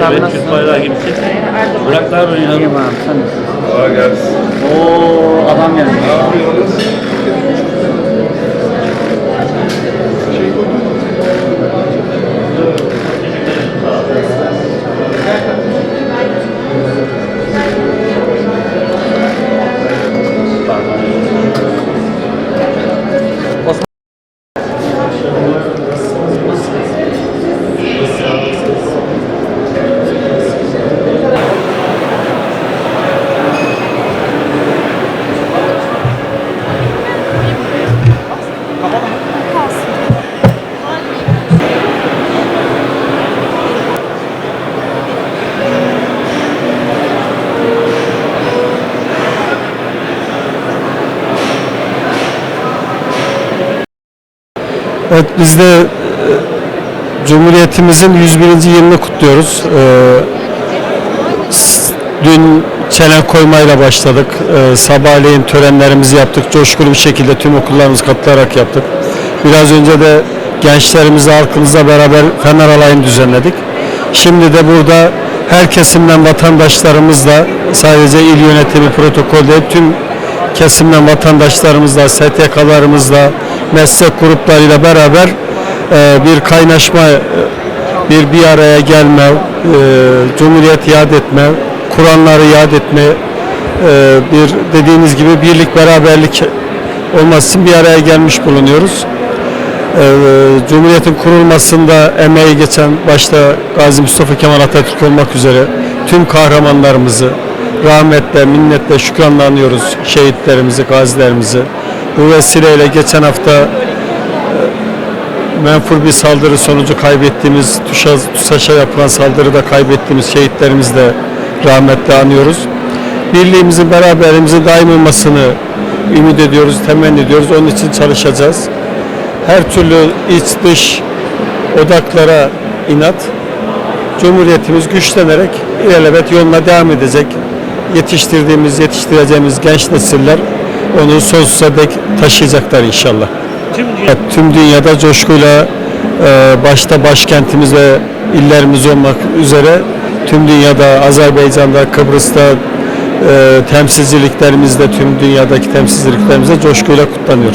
Ahmet abi Evet, nasılsın? Türk bayrağı gibisin. Burak yapıyorsun ya? İyiyim abi sen nasılsın? Kolay gelsin. Oo adam gelmiş. Ne yapıyorsunuz? Evet biz de e, Cumhuriyetimizin 101. yılını kutluyoruz. S- Dün çelen koymayla başladık. Ee, Sabahleyin törenlerimizi yaptık. Coşkulu bir şekilde tüm okullarımız katılarak yaptık. Biraz önce de gençlerimizle, halkımızla beraber Fener Alayı'nı düzenledik. Şimdi de burada her kesimden vatandaşlarımızla sadece il yönetimi protokolde tüm kesimden vatandaşlarımızla, STK'larımızla, meslek gruplarıyla beraber e, bir kaynaşma, e, bir bir araya gelme, e, Cumhuriyet yad etme, Kur'anları yad etme, e, bir dediğiniz gibi birlik beraberlik olması için bir araya gelmiş bulunuyoruz. E, Cumhuriyet'in kurulmasında emeği geçen başta Gazi Mustafa Kemal Atatürk olmak üzere tüm kahramanlarımızı rahmetle, minnetle, şükranla anıyoruz şehitlerimizi, gazilerimizi. Bu vesileyle geçen hafta e, menfur bir saldırı sonucu kaybettiğimiz, TUS'a, TUSAŞ'a yapılan saldırıda kaybettiğimiz şehitlerimizi de rahmetle anıyoruz. Birliğimizin, beraberimizin daim olmasını ümit ediyoruz, temenni ediyoruz. Onun için çalışacağız. Her türlü iç dış odaklara inat, Cumhuriyetimiz güçlenerek ilelebet yoluna devam edecek. Yetiştirdiğimiz, yetiştireceğimiz genç nesiller onu sonsuza dek taşıyacaklar inşallah. Tüm dünya tüm dünyada coşkuyla e, başta başkentimiz ve illerimiz olmak üzere tüm dünyada Azerbaycan'da, Kıbrıs'ta e, temsilciliklerimizde tüm dünyadaki temsilciliklerimizde coşkuyla kutlanıyor.